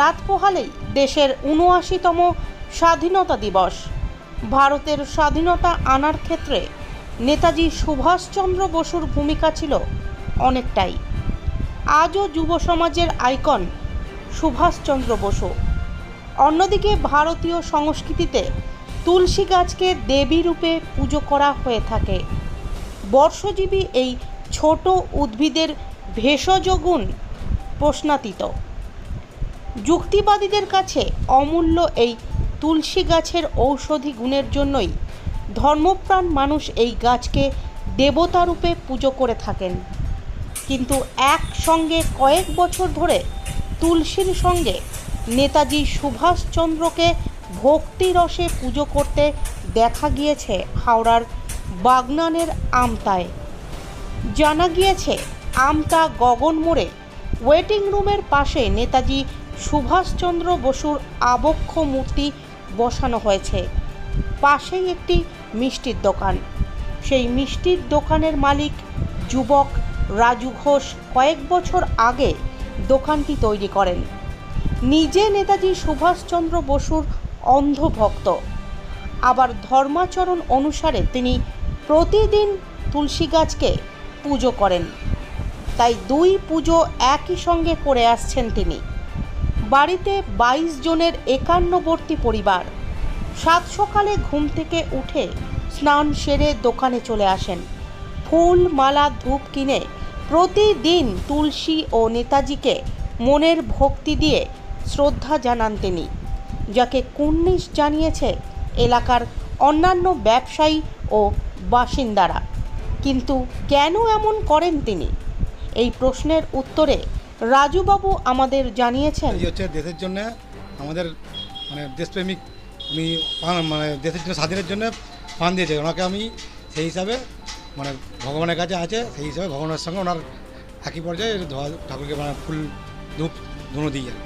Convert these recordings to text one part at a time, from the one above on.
রাত পোহালেই দেশের উনআশিতম স্বাধীনতা দিবস। ভারতের স্বাধীনতা আনার ক্ষেত্রে নেতাজি সুভাষচন্দ্র বসুর ভূমিকা ছিল অনেকটাই। আজও যুব সমাজের আইকন সুভাষচন্দ্র বসু। অন্যদিকে ভারতীয় সংস্কৃতিতে তুলসী গাছকে দেবী রূপে পুজো করা হয়ে থাকে। বর্ষজীবী এই ছোট উদ্ভিদের ভেষজ গুণ প্রশ্নাতীত। যুক্তিবাদীদের কাছে অমূল্য এই তুলসী গাছের ঔষধি গুণের জন্যই ধর্মপ্রাণ মানুষ এই গাছকে দেবতারূপে পুজো করে থাকেন। কিন্তু একসঙ্গে কয়েক বছর ধরে তুলসীর সঙ্গে নেতাজি সুভাষচন্দ্রকে ভক্তিরসে পুজো করতে দেখা গিয়েছে হাওড়ার বাগনানের আমতায়। জানা গিয়েছে, আমতা গগন মোড়ে ওয়েটিং রুমের পাশে নেতাজি সুভাষচন্দ্র বসুর আবক্ষ মূর্তি বসানো হয়েছে। পাশেই একটি মিষ্টির দোকান। সেই মিষ্টির দোকানের মালিক যুবক রাজু ঘোষ কয়েক বছর আগে দোকানটি তৈরি করেন। নিজে নেতাজি সুভাষচন্দ্র বসুর অন্ধভক্ত। আবার ধর্মাচরণ অনুসারে তিনি প্রতিদিন তুলসী গাছকে পুজো করেন। তাই দুই পুজো একই সঙ্গে করে আসছেন তিনি। বাড়িতে বাইশ জনের একান্নবর্তী পরিবার। সাত সকালে ঘুম থেকে উঠে স্নান সেরে দোকানে চলে আসেন। ফুল, মালা, ধূপ কিনে প্রতিদিন তুলসী ও নেতাজিকে মনের ভক্তি দিয়ে শ্রদ্ধা জানান তিনি, যাকে কুর্নিশ জানিয়েছে এলাকার অন্যান্য ব্যবসায়ী ও বাসিন্দারা। কিন্তু কেন এমন করেন তিনি? এই প্রশ্নের উত্তরে রাজুবাবু আমাদের জানিয়েছেন। এই হচ্ছে দেশের জন্য আমাদের মানে দেশপ্রেমিক উনি মানে দেশের জন্য স্বাধীনের জন্য প্রাণ দিয়েছে ওনাকে আমি সেই হিসাবে মানে ভগবানের কাছে আছে, সেই হিসাবে ভগবানের সঙ্গে ওনার একই পর্যায়ে ঠাকুরকে মানে ফুল ধূপ ধুনো দিয়ে যায়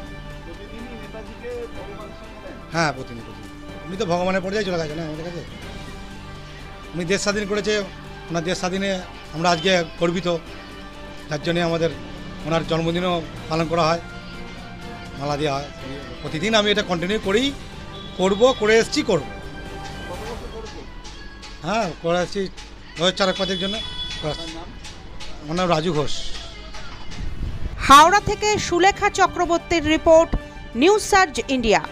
হ্যাঁ প্রতিদিন প্রতিদিন উনি তো ভগবানের পর্যায়ে চলে গেছে না আমাদের কাছে। উনি দেশ স্বাধীন করেছে, ওনার দেশ স্বাধীনে আমরা আজকে গর্বিত। যার জন্যে আমাদের ওনার জন্মদিনও পালন করা হয়, মালা দেওয়া হয়। প্রতিদিন আমি এটা কন্টিনিউ করেই করব, করে এসছি, করব। হ্যাঁ করে এসেছি দশ চার পাঁচের জন্য। আমার নাম রাজু ঘোষ। হাওড়া থেকে সুলেখা চক্রবর্তীর রিপোর্ট, নিউজ সার্চ ইন্ডিয়া।